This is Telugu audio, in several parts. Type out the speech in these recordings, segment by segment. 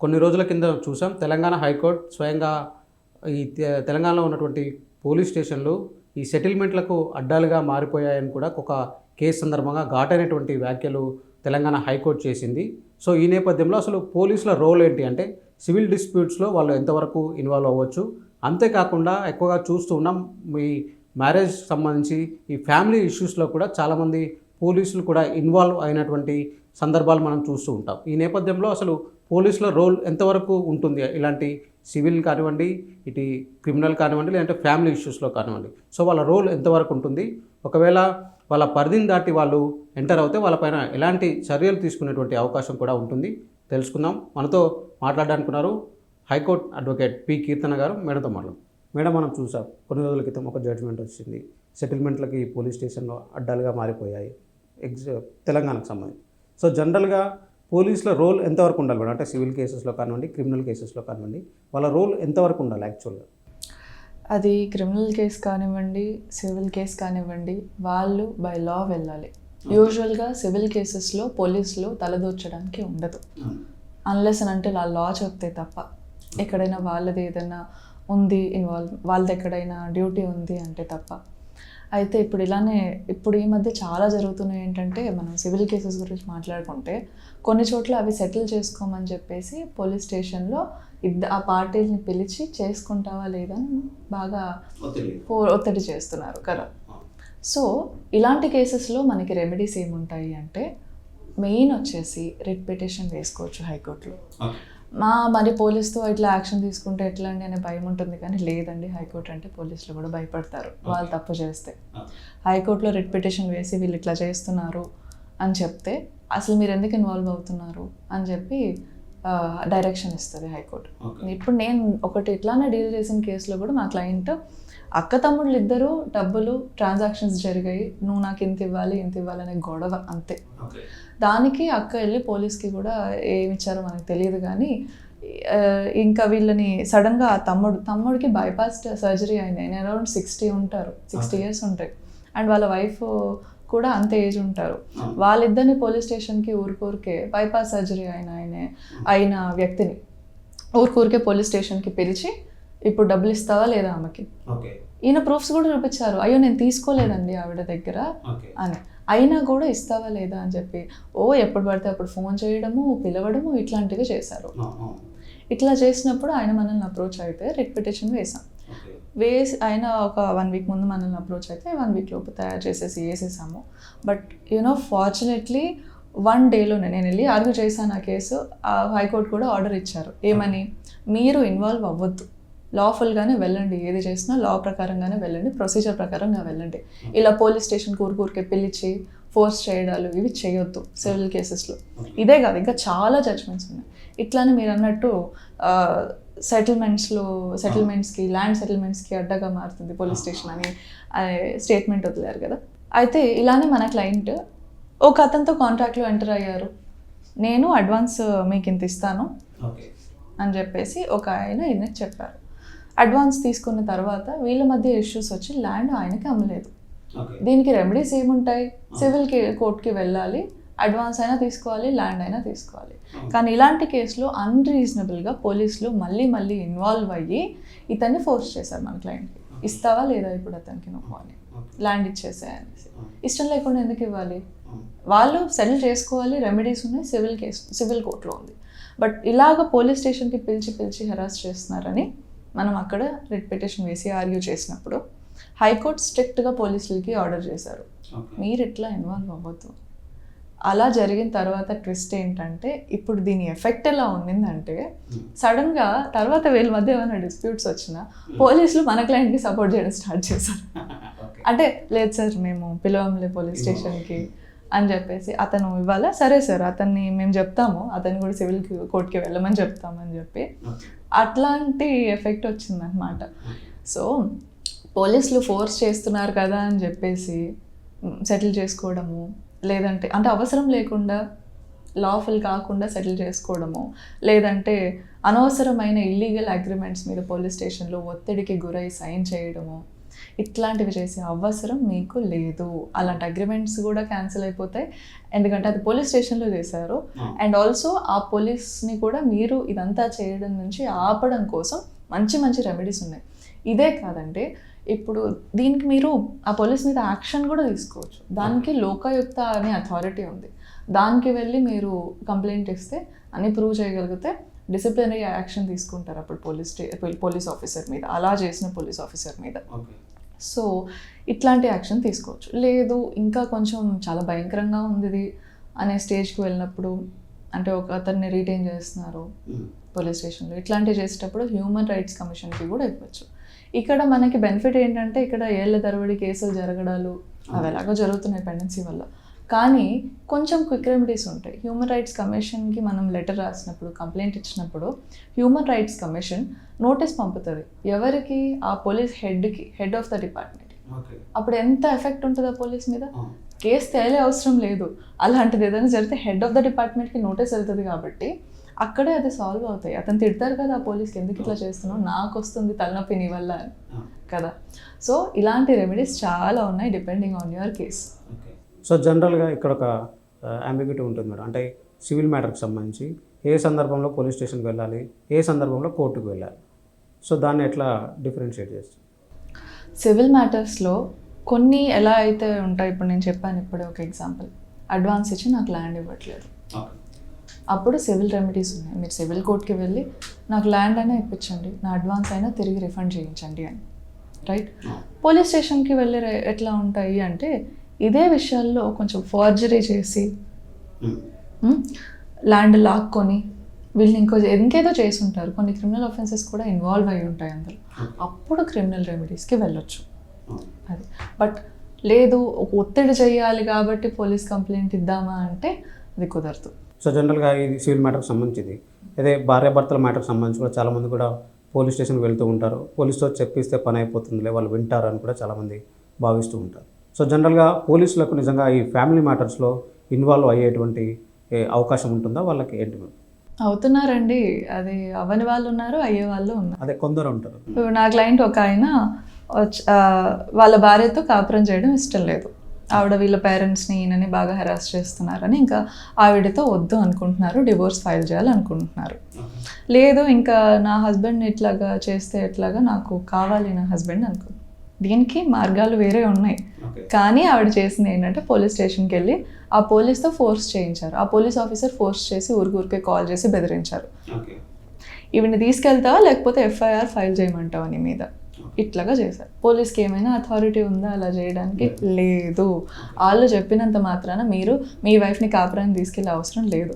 కొన్ని రోజుల కింద చూసాం తెలంగాణ హైకోర్టు స్వయంగా ఈ తె- తెలంగాణలో ఉన్నటువంటి పోలీస్ స్టేషన్లు ఈ సెటిల్మెంట్లకు అడ్డాలుగా మారిపోయాయని కూడా ఒక కేసు సందర్భంగా ఘాటైనటువంటి వ్యాఖ్యలు తెలంగాణ హైకోర్టు చేసింది. సో ఈ నేపథ్యంలో అసలు పోలీసుల రోల్ ఏంటి అంటే సివిల్ డిస్ప్యూట్స్లో వాళ్ళు ఎంతవరకు ఇన్వాల్వ్ అవ్వచ్చు? అంతేకాకుండా ఎక్కువగా చూస్తూ ఉన్నాం ఈ మ్యారేజ్ సంబంధించి ఈ ఫ్యామిలీ ఇష్యూస్లో కూడా చాలామంది పోలీసులు కూడా ఇన్వాల్వ్ అయినటువంటి సందర్భాలు మనం చూస్తూ ఉంటాం. ఈ నేపథ్యంలో అసలు పోలీసుల రోల్ ఎంతవరకు ఉంటుంది? ఇలాంటి సివిల్ కానివ్వండి ఇటు క్రిమినల్ కానివ్వండి లేదంటే ఫ్యామిలీ ఇష్యూస్లో కానివ్వండి. సో వాళ్ళ రోల్ ఎంతవరకు ఉంటుంది? ఒకవేళ వాళ్ళ పరిధిని దాటి వాళ్ళు ఎంటర్ అవుతే వాళ్ళపైన ఎలాంటి చర్యలు తీసుకునేటువంటి అవకాశం కూడా ఉంటుంది. తెలుసుకుందాం. మనతో మాట్లాడాలనుకున్నారు high court advocate P Keerthana గారు. మేడంతో మాట్లాడు మేడం మనం చూసాం కొన్ని రోజుల క్రితం ఒక జడ్జిమెంట్ వచ్చింది. సెటిల్మెంట్లకి పోలీస్ స్టేషన్లో అడ్డాలుగా మారిపోయాయి. ఎగ్జ తెలంగాణకు సంబంధించి. సో జనరల్గా పోలీసుల రోల్ ఎంతవరకు ఉండాలి మేడం? అంటే సివిల్ కేసెస్లో కానివ్వండి క్రిమినల్ కేసెస్లో కానివ్వండి వాళ్ళ రోల్ ఎంతవరకు ఉండాలి యాక్చువల్గా? అది క్రిమినల్ కేసు కానివ్వండి సివిల్ కేసు కానివ్వండి వాళ్ళు బై లా వెళ్ళాలి. యూజువల్గా సివిల్ కేసెస్లో పోలీసులు తలదూర్చడానికి ఉండదు. అన్లెస్ అని అంటే లా చెప్తే తప్ప. ఎక్కడైనా వాళ్ళది ఏదైనా ఉంది ఇన్వాల్వ్ వాళ్ళది ఎక్కడైనా డ్యూటీ ఉంది అంటే తప్ప. అయితే ఇప్పుడు ఇలానే ఇప్పుడు ఈ మధ్య చాలా జరుగుతున్నాయి ఏంటంటే మనం సివిల్ కేసెస్ గురించి మాట్లాడుకుంటే కొన్ని చోట్ల అవి సెటిల్ చేసుకోమని చెప్పేసి పోలీస్ స్టేషన్లో ఇద్ద ఆ పార్టీని పిలిచి చేసుకుంటావా లేదా అని బాగా ఒత్తిడి. చేస్తున్నారు కదా. సో ఇలాంటి కేసెస్లో మనకి రెమెడీస్ ఏముంటాయి అంటే మెయిన్ వచ్చేసి రిట్ పిటిషన్ వేసుకోవచ్చు హైకోర్టులో. మా మరి పోలీస్తో ఇట్లా యాక్షన్ తీసుకుంటే ఎట్లా అండి అనే భయం ఉంటుంది కానీ లేదండి. హైకోర్టు అంటే పోలీసులు కూడా భయపడతారు. వాళ్ళు తప్పు చేస్తే. హైకోర్టులో రిట్ పిటిషన్ వేసి వీళ్ళు ఇట్లా చేస్తున్నారు అని చెప్తే అసలు మీరు ఎందుకు ఇన్వాల్వ్ అవుతున్నారు అని చెప్పి డైరెక్షన్ ఇస్తుంది హైకోర్టు. ఇప్పుడు నేను ఒకటి ఇట్లానే డీల్ చేసిన కేసులో కూడా మా క్లయింట్ అక్క తమ్ముళ్ళు ఇద్దరు డబ్బులు ట్రాన్సాక్షన్స్ జరిగాయి. నువ్వు నాకు ఇంత ఇవ్వాలి ఇంత ఇవ్వాలి అనే గొడవ అంతే. దానికి అక్క వెళ్ళి పోలీస్కి కూడా ఏమి ఇచ్చారో మనకు తెలియదు కానీ ఇంకా వీళ్ళని సడన్గా ఆ తమ్ముడు తమ్ముడికి బైపాస్ సర్జరీ అయింది ఆయన అరౌండ్ సిక్స్టీ ఉంటారు సిక్స్టీ ఇయర్స్ ఉంటాయి. అండ్ వాళ్ళ వైఫ్ కూడా అంతే ఏజ్ ఉంటారు. వాళ్ళిద్దరిని పోలీస్ స్టేషన్కి ఊరికూరికే బైపాస్ సర్జరీ అయిన ఆయన అయిన వ్యక్తిని ఊరికూరికే పోలీస్ స్టేషన్కి పిలిచి ఇప్పుడు డబ్బులు ఇస్తావా లేదా ఆమెకి? ఈయన ప్రూఫ్స్ కూడా చూపించారు. అయ్యో నేను తీసుకోలేదండి ఆవిడ దగ్గర అని. అయినా కూడా ఇస్తావా లేదా అని చెప్పి ఓ ఎప్పుడు పడితే అప్పుడు ఫోన్ చేయడము పిలవడము ఇట్లాంటివి చేశారు. ఇట్లా చేసినప్పుడు ఆయన మనల్ని అప్రోచ్ అయితే రిట్ పిటిషన్ వేసాం వేసి ఆయన ఒక వన్ వీక్ ముందు మనల్ని అప్రోచ్ అయితే వన్ వీక్ లోపు తయారు చేసేసి వేసేసాము. But you know fortunately one డేలోనే నేను వెళ్ళి ఆర్గ్యూ చేశాను ఆ కేసు. ఆ హైకోర్టు కూడా ఆర్డర్ ఇచ్చారు. ఏమని? మీరు ఇన్వాల్వ్ అవ్వద్దు. లాఫుల్గానే వెళ్ళండి. ఏది చేసినా లా ప్రకారంగానే వెళ్ళండి. ప్రొసీజర్ ప్రకారంగా వెళ్ళండి. ఇలా పోలీస్ స్టేషన్ ఊరికే పిలిచి ఫోర్స్ చేయడాలు ఇవి చేయొద్దు సివిల్ కేసెస్లో ఇదే కాదు ఇంకా చాలా జడ్జ్మెంట్స్ ఉన్నాయి. ఇట్లానే మీరు అన్నట్టు సెటిల్మెంట్స్లో సెటిల్మెంట్స్కి ల్యాండ్ సెటిల్మెంట్స్కి అడ్డగా మారుతుంది పోలీస్ స్టేషన్ అని స్టేట్మెంట్ వదిలేరు కదా. అయితే ఇలానే మన క్లయింట్ ఒక అతనితో కాంట్రాక్ట్లో ఎంటర్ అయ్యారు. నేను అడ్వాన్స్ మీకు ఇంత ఇస్తాను అని చెప్పేసి ఒక ఆయన ఈయనకి చెప్పారు. అడ్వాన్స్ తీసుకున్న తర్వాత వీళ్ళ మధ్య ఇష్యూస్ వచ్చి ల్యాండ్ ఆయనకి అమ్మలేదు. దీనికి రెమెడీస్ ఏముంటాయి? సివిల్ కోర్ట్కి వెళ్ళాలి అడ్వాన్స్ అయినా తీసుకోవాలి ల్యాండ్ అయినా తీసుకోవాలి. కానీ ఇలాంటి కేసులో అన్రీజనబుల్గా పోలీసులు మళ్ళీ మళ్ళీ ఇన్వాల్వ్ అయ్యి ఇతన్ని ఫోర్స్ చేశారు మన క్లయింట్కి ఇస్తావా లేదా ఇప్పుడు అతనికి నువ్వు అని. ల్యాండ్ ఇచ్చేసే అనేసి. ఇష్టం లేకుండా ఎందుకు ఇవ్వాలి? వాళ్ళు సెటిల్ చేసుకోవాలి రెమెడీస్ ఉన్నాయి సివిల్ కేసు సివిల్ కోర్టులో ఉంది. బట్ ఇలాగ పోలీస్ స్టేషన్కి పిలిచి పిలిచి హెరాస్ చేస్తున్నారని మనం అక్కడ రిట్ పిటిషన్ వేసి ఆర్గ్యూ చేసినప్పుడు హైకోర్టు స్ట్రిక్ట్గా పోలీసులకి ఆర్డర్ చేశారు. మీరు ఇట్లా ఇన్వాల్వ్ అవ్వద్దు. అలా జరిగిన తర్వాత ట్విస్ట్ ఏంటంటే ఇప్పుడు దీని ఎఫెక్ట్ ఎలా ఉండిందంటే సడన్గా తర్వాత వీళ్ళ మధ్య ఏమైనా డిస్ప్యూట్స్ వచ్చినా పోలీసులు మన క్లయింట్కి సపోర్ట్ చేయడం స్టార్ట్ చేశారు. అంటే లేదు సార్ మేము పిలవంలే పోలీస్ స్టేషన్కి. అని చెప్పేసి అతను ఇవ్వాలా? సరే సార్ అతన్ని మేము చెప్తాము. అతన్ని కూడా సివిల్ కోర్ట్కి వెళ్ళమని చెప్తామని చెప్పి. అట్లాంటి ఎఫెక్ట్ వచ్చిందనమాట సో పోలీసులు ఫోర్స్ చేస్తున్నారు కదా అని చెప్పేసి సెటిల్ చేసుకోవడము లేదంటే అంటే అవసరం లేకుండా లాఫుల్ కాకుండా సెటిల్ చేసుకోవడము లేదంటే అనవసరమైన ఇల్లీగల్ అగ్రిమెంట్స్ మీద పోలీస్ స్టేషన్లో ఒత్తిడికి గురై సైన్ చేయడము ఇట్లాంటివి చేసే అవసరం మీకు లేదు. అలాంటి అగ్రిమెంట్స్ కూడా క్యాన్సిల్ అయిపోతాయి. ఎందుకంటే అది పోలీస్ స్టేషన్లో చేశారు. అండ్ ఆల్సో ఆ పోలీస్ని కూడా మీరు ఇదంతా చేయడం నుంచి ఆపడం కోసం మంచి మంచి రెమెడీస్ ఉన్నాయి. ఇదే కాదండి ఇప్పుడు దీనికి మీరు ఆ పోలీస్ మీద యాక్షన్ కూడా తీసుకోవచ్చు. దానికి లోకాయుక్త అనే అథారిటీ ఉంది. దానికి వెళ్ళి మీరు కంప్లైంట్ ఇస్తే అని ప్రూవ్ చేయగలిగితే డిసిప్లినరీ యాక్షన్ తీసుకుంటారు అప్పుడు పోలీస్ పోలీస్ ఆఫీసర్ మీద. అలా చేసిన పోలీస్ ఆఫీసర్ మీద. సో ఇట్లాంటి యాక్షన్ తీసుకోవచ్చు. లేదు ఇంకా కొంచెం చాలా భయంకరంగా ఉంది అనే స్టేజ్కి వెళ్ళినప్పుడు అంటే ఒక అతన్ని రీటైన్ చేస్తున్నారు పోలీస్ స్టేషన్లో. ఇట్లాంటివి చేసేటప్పుడు హ్యూమన్ రైట్స్ కమిషన్కి కూడా ఇవ్వచ్చు. ఇక్కడ మనకి బెనిఫిట్ ఏంటంటే ఇక్కడ ఏళ్ళ తరబడి కేసులు జరగడాలు అవి ఎలాగో జరుగుతున్నాయి పెండెన్సీ వల్ల. కానీ కొంచెం క్విక్ రెమెడీస్ ఉంటాయి. హ్యూమన్ రైట్స్ కమిషన్కి మనం లెటర్ రాసినప్పుడు కంప్లైంట్ ఇచ్చినప్పుడు హ్యూమన్ రైట్స్ కమిషన్ నోటీస్ పంపుతుంది. ఎవరికి? ఆ పోలీస్ హెడ్కి హెడ్ ఆఫ్ ద డిపార్ట్మెంట్ అప్పుడు ఎంత ఎఫెక్ట్ ఉంటుంది ఆ పోలీస్ మీద? కేసు తేలే అవసరం లేదు. అలాంటిది ఏదైనా జరిగితే హెడ్ ఆఫ్ ద డిపార్ట్మెంట్కి నోటీస్ వెళ్తుంది కాబట్టి అక్కడే అది సాల్వ్ అవుతాయి. అతను తిడతారు కదా ఆ పోలీస్కి ఎందుకు ఇట్లా చేస్తున్నావు? నాకు వస్తుంది తలనొప్పి నీ వల్ల అని. కదా? సో ఇలాంటి రెమెడీస్ చాలా ఉన్నాయి depending on your case so జనరల్గా ఇక్కడ ఒక అంబిగ్యూటీ ఉంటుంది మేడం. అంటే సివిల్ మ్యాటర్కి సంబంధించి ఏ సందర్భంలో పోలీస్ స్టేషన్కి వెళ్ళాలి ఏ సందర్భంలో కోర్టుకు వెళ్ళాలి. సో దాన్ని ఎట్లా డిఫరెన్షియేట్ చేస్తాం సివిల్ మ్యాటర్స్లో కొన్ని ఎలా అయితే ఉంటాయి ఇప్పుడు నేను చెప్పాను ఇప్పుడే ఒక ఎగ్జాంపుల్. అడ్వాన్స్ ఇచ్చి నాకు ల్యాండ్ ఇవ్వట్లేదు. అప్పుడు సివిల్ రెమెడీస్ ఉన్నాయి. మీరు సివిల్ కోర్ట్కి వెళ్ళి నాకు ల్యాండ్ అయినా ఇప్పించండి నా అడ్వాన్స్ అయినా తిరిగి రిఫండ్ చేయించండి అని. రైట్? పోలీస్ స్టేషన్కి వెళ్ళి ఎట్లా ఉంటాయి అంటే ఇదే విషయాల్లో కొంచెం ఫార్జరీ చేసి ల్యాండ్ లాక్కొని వీళ్ళని ఇంకో ఇంకేదో చేసి ఉంటారు కొన్ని క్రిమినల్ ఆఫెన్సెస్ కూడా ఇన్వాల్వ్ అయి ఉంటాయి అందులో. అప్పుడు క్రిమినల్ రెమెడీస్కి వెళ్ళొచ్చు. అది. బట్ లేదు ఒక ఒత్తిడి చేయాలి కాబట్టి పోలీస్ కంప్లైంట్ ఇద్దామా అంటే అది కుదరదు. సో జనరల్గా ఇది సివిల్ మ్యాటర్కి సంబంధించింది. అదే భార్యాభర్తల మ్యాటర్కి సంబంధించి కూడా చాలామంది కూడా పోలీస్ స్టేషన్కి వెళ్తూ ఉంటారు. పోలీసుతో చెప్పిస్తే పని అయిపోతుందిలే వాళ్ళు వింటారు అని కూడా చాలామంది భావిస్తూ ఉంటారు. సో జనరల్గా పోలీసులకు నిజంగా ఈ ఫ్యామిలీ మ్యాటర్స్లో ఇన్వాల్వ్ అయ్యేటువంటి అవకాశం ఉంటుందా? వాళ్ళకి ఏంటి అవుతున్నారండి. అది అవ్వని వాళ్ళు ఉన్నారు అయ్యే వాళ్ళు ఉన్నారు. అదే కొందరు ఉంటారు. ఇప్పుడు నా క్లయింట్ ఒక ఆయన వాళ్ళ భార్యతో కాపురం చేయడం ఇష్టం లేదు. ఆవిడ వీళ్ళ పేరెంట్స్ని ఈయనని బాగా హెరాస్ చేస్తున్నారని ఇంకా ఆవిడతో వద్దు అనుకుంటున్నారు డివోర్స్ ఫైల్ చేయాలనుకుంటున్నారు. లేదు ఇంకా నా హస్బెండ్ ఇట్లాగా చేస్తే ఎట్లాగా నాకు కావాలి నా హస్బెండ్ అనుకో దీనికి మార్గాలు వేరే ఉన్నాయి. కానీ ఆవిడ చేసింది ఏంటంటే పోలీస్ స్టేషన్కి వెళ్ళి ఆ పోలీస్తో ఫోర్స్ చేయించారు. ఆ పోలీస్ ఆఫీసర్ ఫోర్స్ చేసి ఊరికూరికే కాల్ చేసి బెదిరించారు. ఈవిని తీసుకెళ్తావా లేకపోతే ఎఫ్ఐఆర్ ఫైల్ చేయమంటావా నీ మీద? ఇట్లాగా చేశారు. పోలీస్కి ఏమైనా అథారిటీ ఉందా అలా చేయడానికి? లేదు. వాళ్ళు చెప్పినంత మాత్రాన మీరు మీ వైఫ్ని కాపురాన్ని తీసుకెళ్ళే అవసరం లేదు.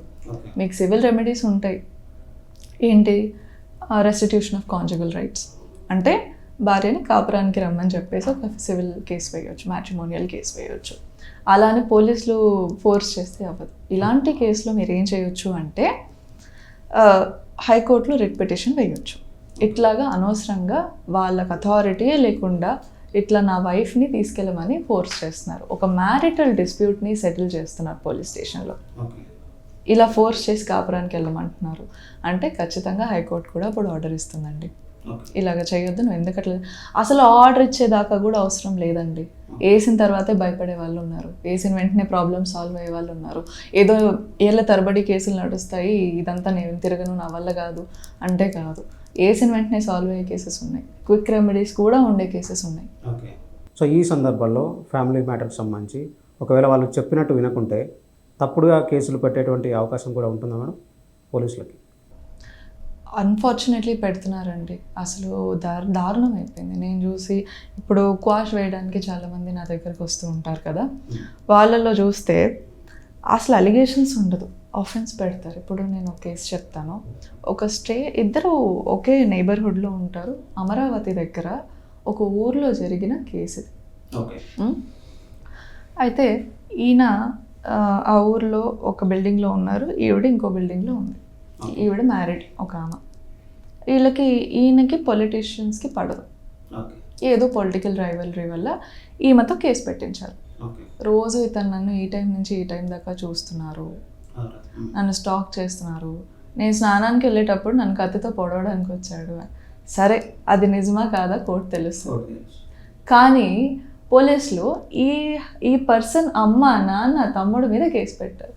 మీకు సివిల్ రెమెడీస్ ఉంటాయి. ఏంటి? రెస్టిట్యూషన్ ఆఫ్ కాంజుగల్ రైట్స్ అంటే భార్యని కాపురానికి రమ్మని చెప్పేసి ఒక సివిల్ కేసు వేయొచ్చు మ్యాట్రిమోనియల్ కేసు వేయొచ్చు. అలానే పోలీసులు ఫోర్స్ చేస్తే అవ్వదు. ఇలాంటి కేసులో మీరు ఏం చేయొచ్చు అంటే హైకోర్టులో రిట్ పిటిషన్ వేయొచ్చు. ఇట్లాగా అనవసరంగా వాళ్ళకి అథారిటీయే లేకుండా ఇట్లా నా వైఫ్ని తీసుకెళ్ళమని ఫోర్స్ చేస్తున్నారు. ఒక మ్యారిటల్ డిస్ప్యూట్ని సెటిల్ చేస్తున్నారు పోలీస్ స్టేషన్లో ఇలా ఫోర్స్ చేసి కాపురానికి వెళ్ళమంటున్నారు. అంటే ఖచ్చితంగా హైకోర్టు కూడా ఇప్పుడు ఆర్డర్ ఇస్తుందండి. ఇలాగ చేయొద్దు నువ్వు ఎందుకట్లా అసలు ఆర్డర్ ఇచ్చేదాకా కూడా అవసరం లేదండి. వేసిన తర్వాతే భయపడే వాళ్ళు ఉన్నారు. వేసిన వెంటనే ప్రాబ్లమ్ సాల్వ్ అయ్యే వాళ్ళు ఉన్నారు. ఏదో ఏళ్ళ తరబడి కేసులు నడుస్తాయి ఇదంతా నేను తిరగను నా వల్ల కాదు అంటే కాదు. వేసిన వెంటనే సాల్వ్ అయ్యే కేసెస్ ఉన్నాయి. క్విక్ రెమెడీస్ కూడా ఉండే కేసెస్ ఉన్నాయి. ఓకే సో ఈ సందర్భంలో ఫ్యామిలీ మ్యాటర్కి సంబంధించి ఒకవేళ వాళ్ళు చెప్పినట్టు వినకుంటే తప్పుడుగా కేసులు పెట్టేటువంటి అవకాశం కూడా ఉంటుందా మేడం? పోలీసులకి. అన్ఫార్చునేట్లీ పెడుతున్నారండి. అసలు దారు దారుణం అయిపోయింది. నేను చూసి ఇప్పుడు క్వాష్ వేయడానికి చాలామంది నా దగ్గరకు వస్తూ ఉంటారు కదా. వాళ్ళల్లో చూస్తే అసలు అలిగేషన్స్ ఉండదు. ఆఫెన్స్ పెడతారు. ఇప్పుడు నేను ఒక కేసు చెప్తాను. ఒక స్టే ఇద్దరు ఒకే నైబర్హుడ్లో ఉంటారు. అమరావతి దగ్గర ఒక ఊర్లో జరిగిన కేసు ఇది. అయితే ఈయన ఆ ఊర్లో ఒక బిల్డింగ్లో ఉన్నారు. ఈవిడ ఇంకో బిల్డింగ్లో ఉంది. ఈవిడ మ్యారీడ్ ఒక ఆమె. వీళ్ళకి ఈయనకి పొలిటీషియన్స్కి పడదు. ఏదో పొలిటికల్ రైవలరీ వల్ల ఈమెతో కేసు పెట్టించారు. రోజు ఇతను నన్ను ఈ టైం నుంచి ఈ టైం దాకా చూస్తున్నారు. నన్ను స్టాక్ చేస్తున్నారు. నేను స్నానానికి వెళ్ళేటప్పుడు నన్ను కత్తితో పొడవడానికి వచ్చాడు. సరే అది నిజమా కాదా కోర్టు తెలుస్తుంది కానీ పోలీసులు ఈ ఈ పర్సన్ అమ్మ నాన్న తమ్ముడు మీద కేసు పెట్టారు.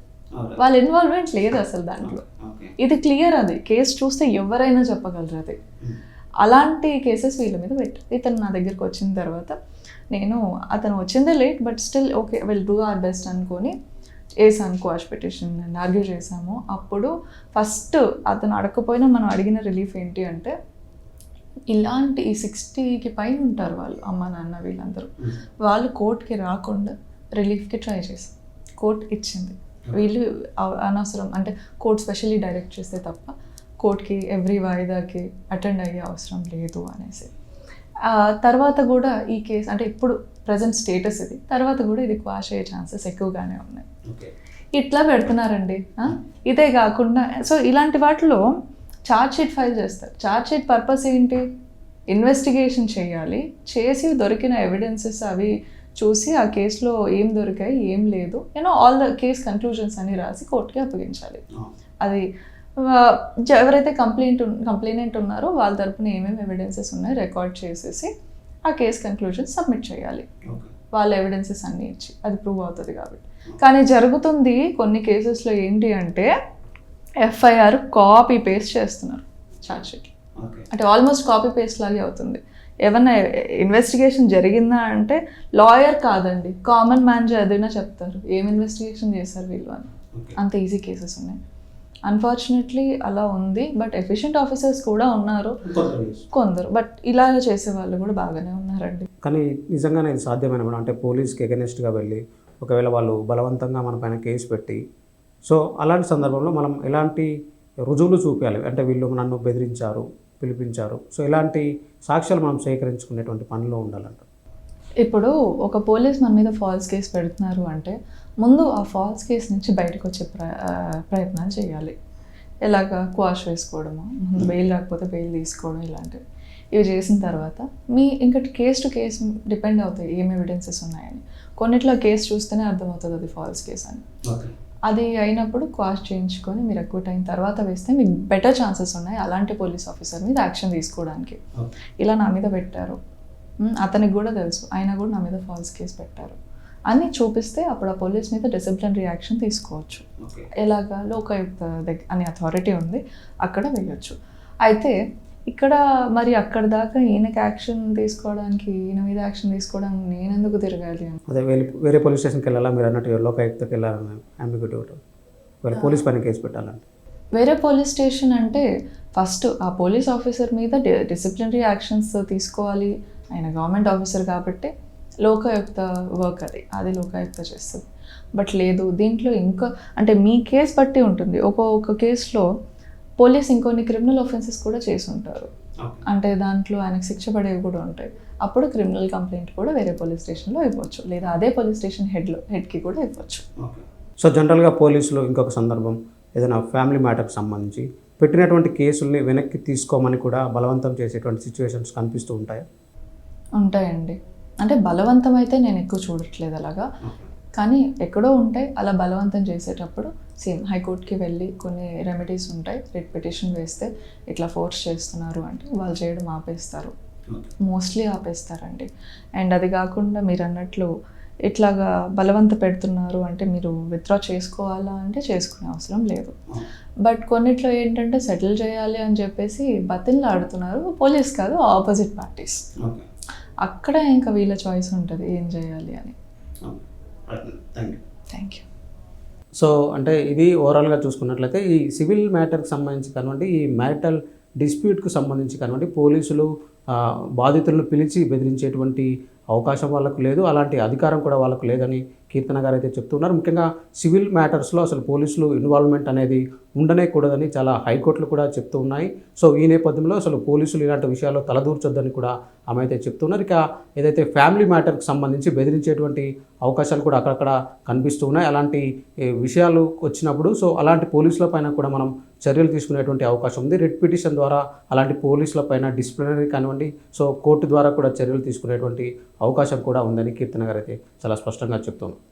వాళ్ళ ఇన్వాల్వ్మెంట్ లేదు అసలు దాంట్లో. ఇది క్లియర్ అది. కేసు చూస్తే ఎవరైనా చెప్పగలరు అది. అలాంటి కేసెస్ వీళ్ళ మీద పెట్టారు. ఇతను నా దగ్గరికి వచ్చిన తర్వాత నేను అతను వచ్చిందే late but still okay will do our best అనుకొని వేసాను క్వాష్ పిటిషన్ ఆర్గ్యూ చేసాము అప్పుడు ఫస్ట్ అతను అడగకపోయినా మనం అడిగిన రిలీఫ్ ఏంటి అంటే ఇలాంటి సిక్స్టీకి పైన ఉంటారు వాళ్ళు అమ్మ నాన్న వీళ్ళందరూ. వాళ్ళు కోర్టుకి రాకుండా రిలీఫ్కి ట్రై చేశారు. కోర్ట్ ఇచ్చింది. వీళ్ళు అనవసరం. అంటే కోర్ట్ స్పెషల్లీ డైరెక్ట్ చేస్తే తప్ప కోర్ట్కి ఎవ్రీ వాయిదాకి అటెండ్ అయ్యే అవసరం లేదు అనేసి. తర్వాత కూడా ఈ కేసు అంటే ఇప్పుడు ప్రజెంట్ స్టేటస్ ఇది. తర్వాత కూడా ఇది క్వాష్ అయ్యే ఛాన్సెస్ ఎక్కువగానే ఉన్నాయి. ఇట్లా పెడుతున్నారండి? ఇదే కాకుండా సో ఇలాంటి వాటిలో ఛార్జ్ షీట్ ఫైల్ చేస్తారు. ఛార్జ్ షీట్ పర్పస్ ఏంటి? ఇన్వెస్టిగేషన్ చేయాలి. చేసి దొరికిన ఎవిడెన్సెస్ అవి చూసి ఆ కేసులో ఏం దొరికాయి ఏం లేదు. You know all the case conclusions అని రాసి కోర్టుకి అప్పగించాలి. అది ఎవరైతే కంప్లైంట్ కంప్లైనెంట్ ఉన్నారో వాళ్ళ తరపున ఏమేమి ఎవిడెన్సెస్ ఉన్నాయి రికార్డ్ చేసేసి ఆ కేస్ కన్క్లూజన్ సబ్మిట్ చేయాలి. వాళ్ళ ఎవిడెన్సెస్ అన్నీ ఇచ్చి అది ప్రూవ్ అవుతుంది కాబట్టి. కానీ జరుగుతుంది కొన్ని కేసెస్లో ఏంటి అంటే ఎఫ్ఐఆర్ కాపీ పేస్ట్ చేస్తున్నారు ఛార్జ్ షీట్ ఓకే. అంటే ఆల్మోస్ట్ కాపీ పేస్ట్ లాగే అవుతుంది. ఏమన్నా ఇన్వెస్టిగేషన్ జరిగిందా అంటే లాయర్ కాదండి. కామన్ మ్యాన్ చదివినా చెప్తారు. ఏం ఇన్వెస్టిగేషన్ చేశారు వీళ్ళు అని. అంత ఈజీ కేసెస్ ఉన్నాయి. అన్ఫార్చునేట్లీ అలా ఉంది బట్ ఎఫిషియెంట్ ఆఫీసర్స్ కూడా ఉన్నారు. కొందరు బట్ ఇలా చేసే వాళ్ళు కూడా బాగానే ఉన్నారండి. కానీ నిజంగానే ఇది సాధ్యమైన మేడం? అంటే పోలీస్కి ఎగనెస్ట్గా వెళ్ళి ఒకవేళ వాళ్ళు బలవంతంగా మన పైన కేసు పెట్టి సో అలాంటి సందర్భంలో మనం ఎలాంటి రుజువులు చూపించాలి అంటే వీళ్ళు నన్ను బెదిరించారు పిలిపించారు. సో ఇలాంటి సాక్ష్యాలు మనం సేకరించుకునేటువంటి పనిలో ఉండాలంట. ఇప్పుడు ఒక పోలీస్ మన మీద ఫాల్స్ కేసు పెడుతున్నారు అంటే ముందు ఆ ఫాల్స్ కేసు నుంచి బయటకు వచ్చే ప్రయత్నాలు చేయాలి. ఎలాగ క్వాష్ వేసుకోవడము ముందు బెయిల్ రాకపోతే బెయిల్ తీసుకోవడం ఇలాంటివి. ఇవి చేసిన తర్వాత మీ ఇంకా కేసు టు కేసు డిపెండ్ అవుతాయి ఏం ఎవిడెన్సెస్ ఉన్నాయని. కొన్నిట్లో కేసు చూస్తేనే అర్థమవుతుంది అది ఫాల్స్ కేసు అని. అది అయినప్పుడు క్వాష్ చేయించుకొని మీరు ఎక్కువ టైం తర్వాత వేస్తే మీకు బెటర్ ఛాన్సెస్ ఉన్నాయి. అలాంటి పోలీస్ ఆఫీసర్ మీద యాక్షన్ తీసుకోవడానికి. ఇలా నా మీద పెట్టారు. అతనికి కూడా తెలుసు. ఆయన కూడా నా మీద ఫాల్స్ కేసు పెట్టారు. అని చూపిస్తే అప్పుడు ఆ పోలీస్ మీద డిసిప్లినరీ యాక్షన్ తీసుకోవచ్చు. ఎలాగా? లోకాయుక్త దగ్గర అనే అథారిటీ ఉంది. అక్కడ వేయొచ్చు. అయితే ఇక్కడ మరి అక్కడ దాకా ఈయనకి యాక్షన్ తీసుకోవడానికి ఈయన మీద యాక్షన్ తీసుకోవడానికి నేను ఎందుకు తిరగాలి? అదే వేరే వేరే పోలీస్ స్టేషన్కి వెళ్ళాలా? మీరు అన్నట్టు లోకాయుక్తకి వెళ్ళాలని అంబిగ్యూటీ ఒకటి. వీళ్ళ పోలీస్ పైన కేసు పెట్టాలంటే. వేరే పోలీస్ స్టేషన్ అంటే ఫస్ట్ ఆ పోలీస్ ఆఫీసర్ మీద డిసిప్లినరీ యాక్షన్స్ తీసుకోవాలి. ఆయన గవర్నమెంట్ ఆఫీసర్ కాబట్టి లోకాయుక్త వర్క్ అది అది లోకాయుక్త చేస్తుంది. బట్ లేదు దీంట్లో ఇంకా అంటే మీ కేసు బట్టి ఉంటుంది. ఒక ఒక కేసులో పోలీస్ ఇంకొన్ని క్రిమినల్ ఆఫెన్సెస్ కూడా చేసి ఉంటారు అంటే దాంట్లో ఆయనకు శిక్ష పడేవి కూడా ఉంటాయి. అప్పుడు క్రిమినల్ కంప్లైంట్ కూడా వేరే పోలీస్ స్టేషన్లో ఇవ్వచ్చు. లేదా అదే పోలీస్ స్టేషన్ హెడ్లో హెడ్కి కూడా ఇవ్వచ్చు. సో జనరల్గా పోలీసులు ఇంకొక సందర్భం. ఏదైనా ఫ్యామిలీ మ్యాటర్కి సంబంధించి పెట్టినటువంటి కేసుల్ని వెనక్కి తీసుకోమని కూడా బలవంతం చేసేటువంటి సిచ్యువేషన్స్ కనిపిస్తూ ఉంటాయి? ఉంటాయండి. అంటే బలవంతం అయితే నేను ఎక్కువ చూడట్లేదు అలాగా. కానీ ఎక్కడో ఉంటాయి. అలా బలవంతం చేసేటప్పుడు సేమ్ హైకోర్టుకి వెళ్ళి కొన్ని రెమెడీస్ ఉంటాయి. రిట్ పిటిషన్ వేస్తే ఇట్లా ఫోర్స్ చేస్తున్నారు అంటే వాళ్ళు చేయడం ఆపేస్తారు. మోస్ట్లీ ఆపేస్తారండి. అండ్ అది కాకుండా మీరు అన్నట్లు ఇట్లాగా బలవంత పెడుతున్నారు అంటే మీరు విత్డ్రా చేసుకోవాలా అంటే చేసుకునే అవసరం లేదు. బట్ కొన్నిట్లో ఏంటంటే సెటిల్ చేయాలి అని చెప్పేసి బతిన్లు ఆడుతున్నారు పోలీస్ కాదు ఆపోజిట్ పార్టీస్ అక్కడ ఇంకా వీళ్ళ చాయిస్ ఉంటుంది ఏం చేయాలి అని. థ్యాంక్ యూ సో అంటే ఇది ఓవరాల్గా చూసుకున్నట్లయితే ఈ సివిల్ మ్యాటర్కి సంబంధించి కానివ్వండి ఈ మ్యారిటల్ డిస్ప్యూట్కు సంబంధించి కానివ్వండి పోలీసులు బాధితులను పిలిచి బెదిరించేటువంటి అవకాశం వాళ్ళకు లేదు. అలాంటి అధికారం కూడా వాళ్ళకు లేదని కీర్తన గారు అయితే చెప్తున్నారు. ముఖ్యంగా సివిల్ మ్యాటర్స్లో అసలు పోలీసులు ఇన్వాల్వ్మెంట్ అనేది ఉండనే కూడదని చాలా హైకోర్టులు కూడా చెప్తూ ఉన్నాయి. సో ఈ నేపథ్యంలో అసలు పోలీసులు ఇలాంటి విషయాల్లో తలదూర్చొద్దని కూడా ఆమె అయితే చెప్తున్నారు. ఇక ఏదైతే ఫ్యామిలీ మ్యాటర్కి సంబంధించి బెదిరించేటువంటి అవకాశాలు కూడా అక్కడక్కడ కనిపిస్తూ ఉన్నాయి. అలాంటి విషయాలు వచ్చినప్పుడు సో అలాంటి పోలీసుల పైన కూడా మనం చర్యలు తీసుకునేటువంటి అవకాశం ఉంది. రిట్ పిటిషన్ ద్వారా అలాంటి పోలీసుల పైన డిసిప్లినరీ కానివ్వండి సో కోర్టు ద్వారా కూడా చర్యలు తీసుకునేటువంటి అవకాశం కూడా ఉందని కీర్తన గారు అయితే చాలా స్పష్టంగా చెప్తున్నారు.